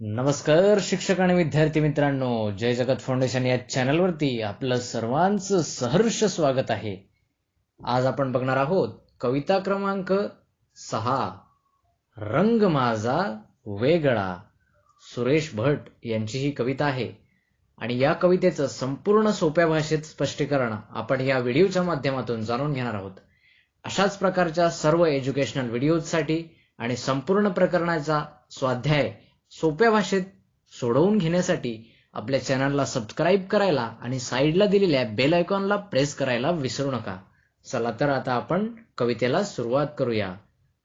नमस्कार शिक्षक आणि विद्यार्थी मित्रांनो. जय जगत फाउंडेशन या चॅनलवरती आपलं सर्वांचं सहर्ष स्वागत आहे. आज आपण बघणार आहोत कविता क्रमांक सहा. रंग माझा वेगळा. सुरेश भट यांची ही कविता आहे. आणि या कवितेचं संपूर्ण सोप्या भाषेत स्पष्टीकरण आपण या व्हिडिओच्या माध्यमातून जाणून घेणार आहोत. अशाच प्रकारच्या सर्व एज्युकेशनल व्हिडिओजसाठी आणि संपूर्ण प्रकरणाचा स्वाध्याय सोप्या भाषेत सोडवून घेण्यासाठी आपल्या चॅनलला सबस्क्राईब करायला आणि साईडला दिलेल्या बेल आयकॉनला प्रेस करायला विसरू नका. चला तर आता आपण कवितेला सुरुवात करूया.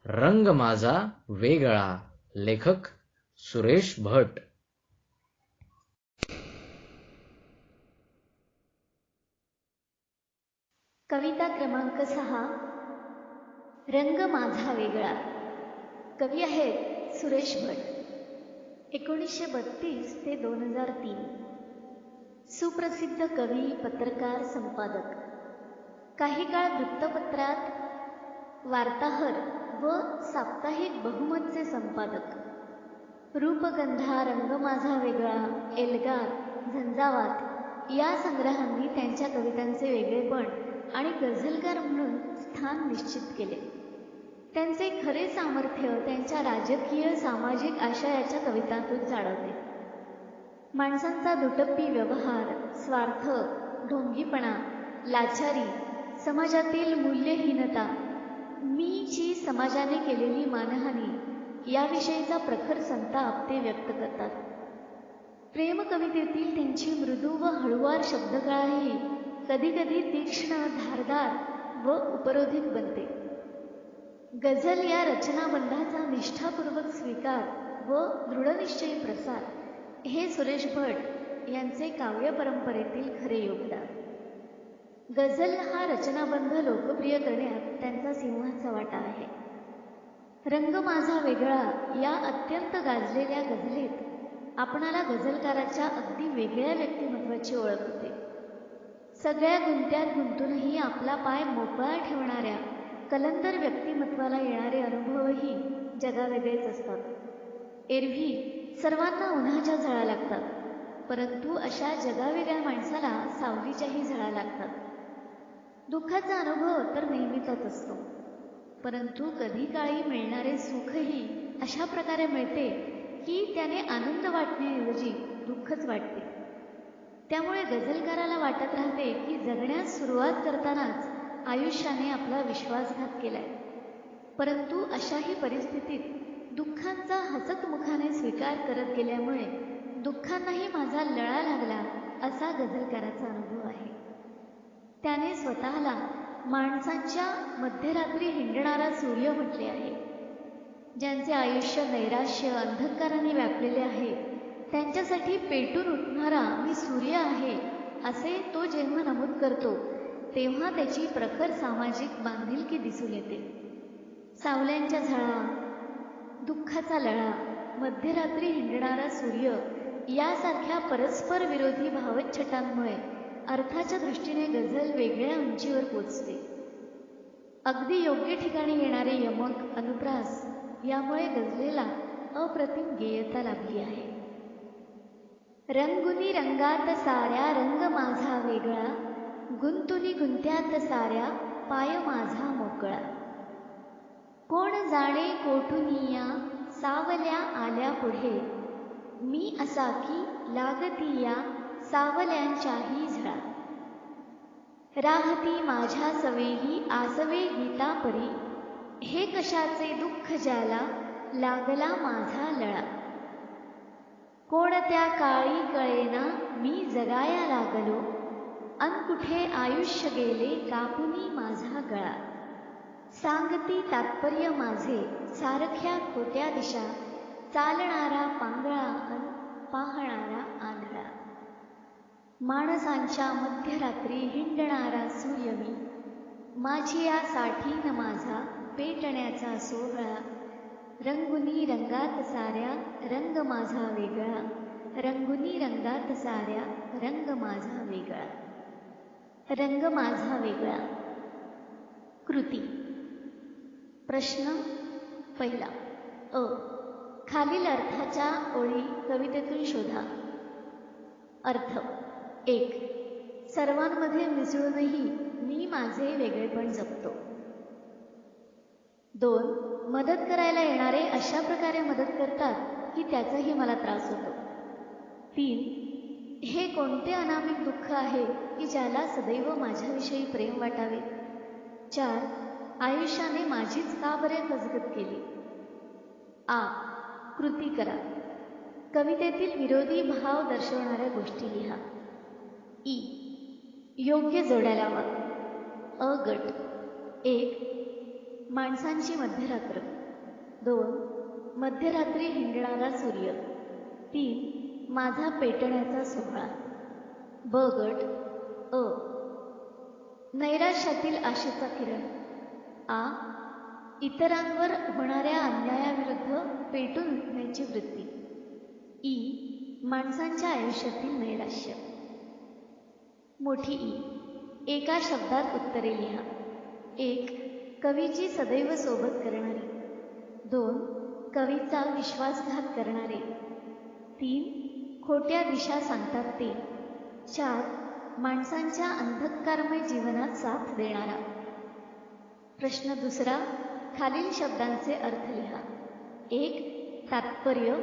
रंग माझा वेगळा. लेखक सुरेश भट. कविता क्रमांक सहा. रंग माझा वेगळा. कवी आहेत सुरेश भट. एकोणीसशे बत्तीस ते दोन हजार तीन. सुप्रसिद्ध कवी पत्रकार संपादक. काही काळ वृत्तपत्रात वार्ताहर व साप्ताहिक बहुमतचे संपादक. रूपगंधा रंग माझा वेगळा एल्गार झंझावात या संग्रहांनी त्यांच्या कवितांचे वेगळेपण आणि गझलकार म्हणून स्थान निश्चित केले. त्यांचे खरे सामर्थ्य त्यांच्या राजकीय सामाजिक आशयाच्या कवितांतून जाणवते. माणसांचा दुटप्पी व्यवहार स्वार्थ ढोंगीपणा लाचारी समाजातील मूल्यहीनता मीची समाजाने केलेली मानहानी याविषयीचा प्रखर संताप ते व्यक्त करतात. प्रेम कवितेतील त्यांची मृदू व हळुवार शब्दकळाही कधीकधी तीक्ष्ण धारदार व उपरोधिक बनते. गझल या रचनाबंधाचा निष्ठापूर्वक स्वीकार व दृढनिश्चयी प्रसार हे सुरेश भट यांचे काव्य परंपरेतील खरे योगदान. गझल हा रचनाबंध लोकप्रिय करण्यात त्यांचा सिंहाचा वाटा आहे. रंग माझा वेगळा या अत्यंत गाजलेल्या गझलेत आपणाला गझलकाराच्या अगदी वेगळ्या व्यक्तिमत्वाची ओळख होते. सगळ्या गुंत्यात गुंतूनही आपला पाय मोकळा ठेवणाऱ्या कलंदर व्यक्तिमत्वाला येणारे अनुभवही जगावेगळेच असतात. एरवी सर्वांना उन्हाच्या झळा लागतात परंतु अशा जगावेगळ्या माणसाला सावलीच्याही झळा लागतात. दुःखाचा अनुभव तर नेहमीचाच असतो परंतु कधी काळी मिळणारे सुखही अशा प्रकारे मिळते की त्याने आनंद वाटण्याऐवजी दुःखच वाटते. त्यामुळे गझलकाराला वाटत राहते की जगण्यास सुरुवात करतानाच आयुष्याने आपला विश्वासघात केलाय. परंतु अशाही परिस्थितीत दुःखांचा हसतमुखाने स्वीकार करत गेल्यामुळे दुःखांनाही माझा लळा लागला असा गझलकाराचा अनुभव आहे. त्याने स्वतःला माणसांच्या मध्यरात्री हिंडणारा सूर्य म्हटले आहे. ज्यांचे आयुष्य नैराश्य अंधकाराने व्यापलेले आहे त्यांच्यासाठी पेटून उठणारा मी सूर्य आहे असे तो जेव्हा नमूद करतो तेव्हा त्याची प्रखर सामाजिक बांधिलकी दिसून येते. सावल्यांच्या झळा दुःखाचा लळा मध्यरात्री हिंडणारा सूर्य यासारख्या परस्पर विरोधी भावच्छटांमुळे अर्थाच्या दृष्टीने गझल वेगळ्या उंचीवर पोचते. अगदी योग्य ठिकाणी येणारे यमक अनुप्रास यामुळे गझलेला अप्रतिम गेयता लाभली आहे. रंगुनी रंगात साऱ्या रंग माझा वेगळा साऱ्या पाय माझा मोकळा. कोण जाणे कोठुनिया सावल्या आल्या पुढे? मी असा की लागती या सावल्यांच्याही झळा. राहती माझ्या सवेही आसवे गीता परी हे कशाचे दुःख ज्याला लागला माझा लळा? कोणत्या काळी कळेना मी जगाया लागलो. अन कुठे आयुष्य गेले कापुनी माझा गळा. सांगती तात्पर्य माझे सारख्या खोट्या दिशा. चालणारा पांगळा अन पाहणारा आंधळा. माणसांच्या मध्यरात्री हिंडणारा सूर्य मी माझी यासाठी न माझा पेटण्याचा सोहळा. रंगुनी रंगात साऱ्या रंग माझा वेगळा. रंगुनी रंगात साऱ्या रंग माझा वेगळा. रंग माझा वेगळा. कृती. प्रश्न पहिला. अ. खालील अर्थाच्या ओळी कवितेतून शोधा. अर्थ. एक. सर्वांमध्ये मिसळूनही मी माझे वेगळेपण जपतो. दोन. मदत करायला येणारे अशा प्रकारे मदत करतात की त्याचाही मला त्रास होतो. तीन. हे कोणते अनामिक दुःख आहे की ज्याला सदैव माझ्याविषयी प्रेम वाटावे? चार आयुष्याने माझीच का बरे फसगत केली? आ कृती करा. कवितेतील विरोधी भाव दर्शवणाऱ्या गोष्टी लिहा. ई योग्य जोड्या लावा. अ गट. एक माणसांची मध्यरात्र. दोन मध्यरात्री हिंडणारा सूर्य. तीन माझा पेटण्याचा सोहळा. ब गट अ. नैराश्यातील आशेचा किरण. आ. इतरांवर होणाऱ्या अन्यायाविरुद्ध पेटून उठण्याची वृत्ती. ई. माणसांच्या आयुष्यातील नैराश्य. मोठी ई. एका शब्दात उत्तरे लिहा. एक. कवीची सदैव सोबत करणारी. दोन. कवीचा विश्वासघात करणारे. तीन. खोट्या दिशा सांगतात ते. चार माणसांच्या अंधकारमय जीवनात साथ देणारा. प्रश्न दुसरा खालील शब्दांचे अर्थ लिहा. एक तात्पर्य.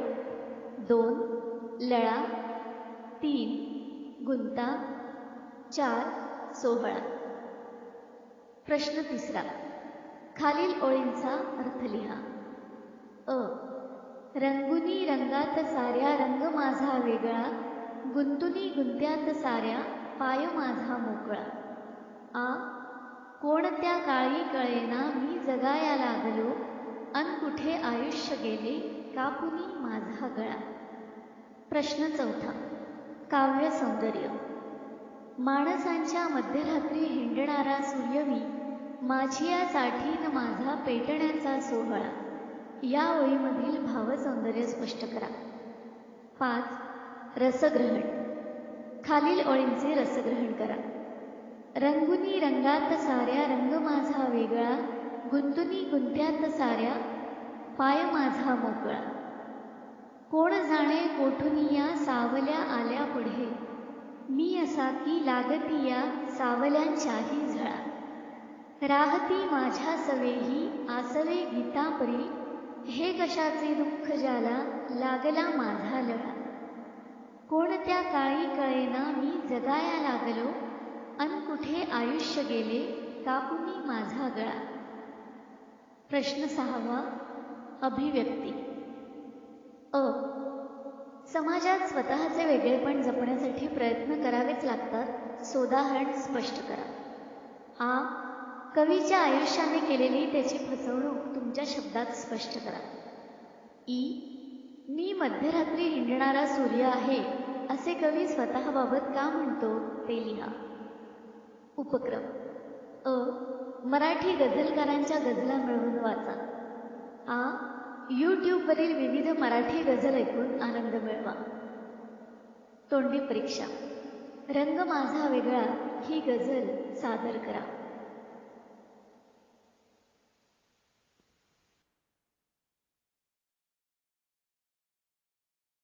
दोन लळा. तीन गुंता. चार सोहळा. प्रश्न तिसरा खालील ओळींचा अर्थ लिहा. अ रंगुनी रंगात साऱ्या रंग माझा वेगळा गुंतुनी गुंत्यात साऱ्या पाय माझा मोकळा. आ कोणत्या काळी कळेना मी जगाया लागलो अन कुठे आयुष्य गेले कापुनी माझा गळा. प्रश्न चौथा काव्य सौंदर्य. माणसांच्या मध्यरात्री हिंडणारा सूर्य मी माझी या साठीन माझा पेटण्याचा सोहळा. या ओळीमधील भावसौंदर्य स्पष्ट करा. पाच रसग्रहण. खालील ओळींचे रसग्रहण करा. रंगुनी रंगात साऱ्या रंग माझा वेगळा गुंतुनी गुंत्यात साऱ्या पाय माझा मोकळा. कोण जाणे कोठुनी या सावल्या आल्या पुढे? मी असा की लागती या सावल्यांच्याही झळा. राहती माझ्या सवेही आसवे गीतापरी हे कशाचे दुःख ज्याला लागला माझा लळा कोणत्या काळी कळेना मी जगाया लागलो? अन कुठे आयुष्य गेले कापुनी माझा गळा? प्रश्न सहावा अभिव्यक्ती. अ. समाजात स्वतःचे वेगळेपण जपण्यासाठी प्रयत्न करावेच लागतात. सोदाहरण स्पष्ट करा. आ. कवीच्या आयुष्याने केलेली त्याची फसवणूक तुमच्या शब्दात स्पष्ट करा. ई मी मध्यरात्री हिंडणारा सूर्य आहे असे कवी स्वतःबाबत का म्हणतो ते लिहा. उपक्रम. अ मराठी गझलकारांच्या गझला मिळवून वाचा. आ यूट्यूबवरील विविध मराठी गझल ऐकून आनंद मिळवा. तोंडी परीक्षा. रंग माझा वेगळा ही गझल सादर करा.